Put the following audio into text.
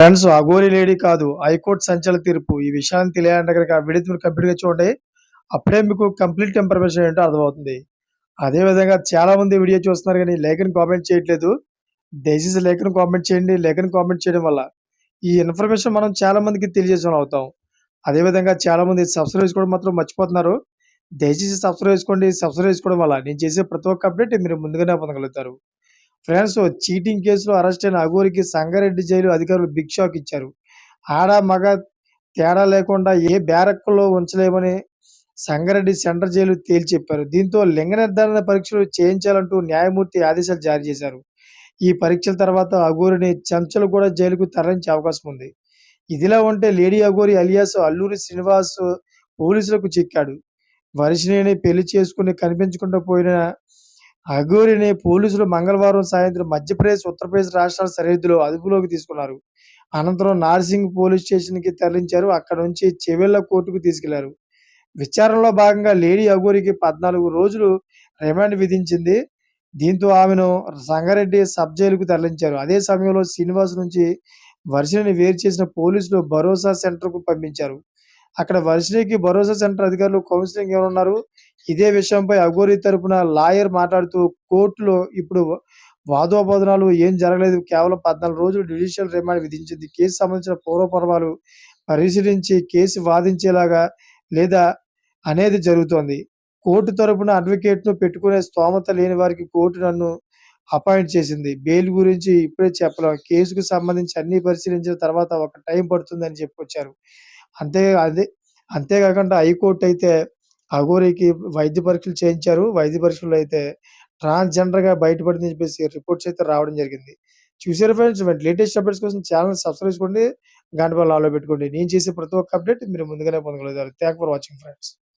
Friends Aghori lady కాదు high court సంచలన తీర్పు. ఈ విషయాన్ని తెలియాలంటే కనుక ఆ వీడియో చూడండి. అప్పుడే మీకు కంప్లీట్ ఇన్ఫర్మేషన్ ఏంటో అర్థమవుతుంది. అదే విధంగా చాలా మంది వీడియో చూస్తున్నారు కానీ లేఖను కామెంట్ చేయట్లేదు. దయచేసి లేఖను కామెంట్ చేయండి. లేఖను కామెంట్ చేయడం వల్ల ఈ ఇన్ఫర్మేషన్ మనం చాలా మందికి తెలియజేసిన అవుతాం. అదే విధంగా చాలా మంది సబ్స్క్రైబ్ చేసుకోవడం మాత్రం మర్చిపోతున్నారు. దయచేసి సబ్స్క్రైబ్ చేసుకోండి. సబ్స్క్రైబ్ చేసుకోవడం వల్ల నేను చేసే ప్రతి ఒక్క అప్డేట్ మీరు ముందుగానే పొందగలుగుతారు. ఫ్రెండ్స్ చీటింగ్ కేసులో అరెస్ట్ అయిన అఘోరికి సంగారెడ్డి జైలు అధికారులు బిగ్ షాక్ ఇచ్చారు. ఆడ మగ తేడా లేకుండా ఏ బ్యారక్లో ఉంచలేమని సంగారెడ్డి సెంటర్ జైలు తేల్చి చెప్పారు దీంతో లింగ నిర్ధారణ పరీక్షలు చేయించాలంటూ న్యాయమూర్తి ఆదేశాలు జారీ చేశారు. ఈ పరీక్షల తర్వాత అఘోరిని చెంచలు కూడా జైలుకు తరలించే అవకాశం ఉంది. ఇదిలా ఉంటే లేడీ అఘోరి అలియాస్ అల్లూరి శ్రీనివాస్ పోలీసులకు చిక్కాడు. వరిసినేని పెళ్ళి చేసుకుని కనిపించకుండా పోయిన అఘోరిని పోలీసులు మంగళవారం సాయంత్రం మధ్యప్రదేశ్ ఉత్తరప్రదేశ్ రాష్ట్రాల సరిహద్దులో అదుపులోకి తీసుకున్నారు. అనంతరం నార్సింగ్ పోలీస్ స్టేషన్కి తరలించారు. అక్కడ నుంచి చెవెళ్ళ కోర్టుకు తీసుకెళ్ళారు. విచారణలో భాగంగా లేడీ అఘోరికి పద్నాలుగు రోజులు రిమాండ్ విధించింది. దీంతో ఆమెను సంగారెడ్డి సబ్ జైలుకు తరలించారు. అదే సమయంలో శ్రీనివాస్ నుంచి వర్షిని వేరు చేసిన పోలీసులు భరోసా సెంటర్కు పంపించారు. అక్కడ వర్షినికి భరోసా సెంటర్ అధికారులు కౌన్సిలింగ్ ఎవరున్నారు? ఇదే విషయంపై అఘోరి తరపున లాయర్ మాట్లాడుతూ కోర్టులో ఇప్పుడు వాదోపదనాలు ఏం జరగలేదు. కేవలం పద్నాలుగు రోజులు జ్యుడిషియల్ రిమాండ్ విధించింది. కేసు సంబంధించిన పూర్వపర్వాలు పరిశీలించి కేసు వాదించేలాగా లేదా అనేది జరుగుతోంది. కోర్టు తరపున అడ్వకేట్ను పెట్టుకునే స్తోమత లేని వారికి కోర్టు నన్ను అపాయింట్ చేసింది. బెయిల్ గురించి ఇప్పుడే చెప్పలేం. కేసుకు సంబంధించి అన్ని పరిశీలించిన తర్వాత ఒక టైం పడుతుందని చెప్పుకొచ్చారు అంతే అదే అంతేకాకుండా హైకోర్టు అయితే అఘోరికి వైద్య పరీక్షలు చేయించారు. వైద్య పరీక్షలు అయితే ట్రాన్స్జెండర్గా బయటపడిందని చెప్పేసి రిపోర్ట్స్ అయితే రావడం జరిగింది. చూసారు ఫ్రెండ్స్ లేటెస్ట్ అప్డేట్స్ కోసం ఛానల్ సబ్స్క్రైబ్ చేసుకోండి. గంట ఆలో పెట్టుకోండి. నేను చేసే ప్రతి ఒక్క అప్డేట్ మీరు ముందుగానే పొందగలుగుతారు. Thank for watching friends.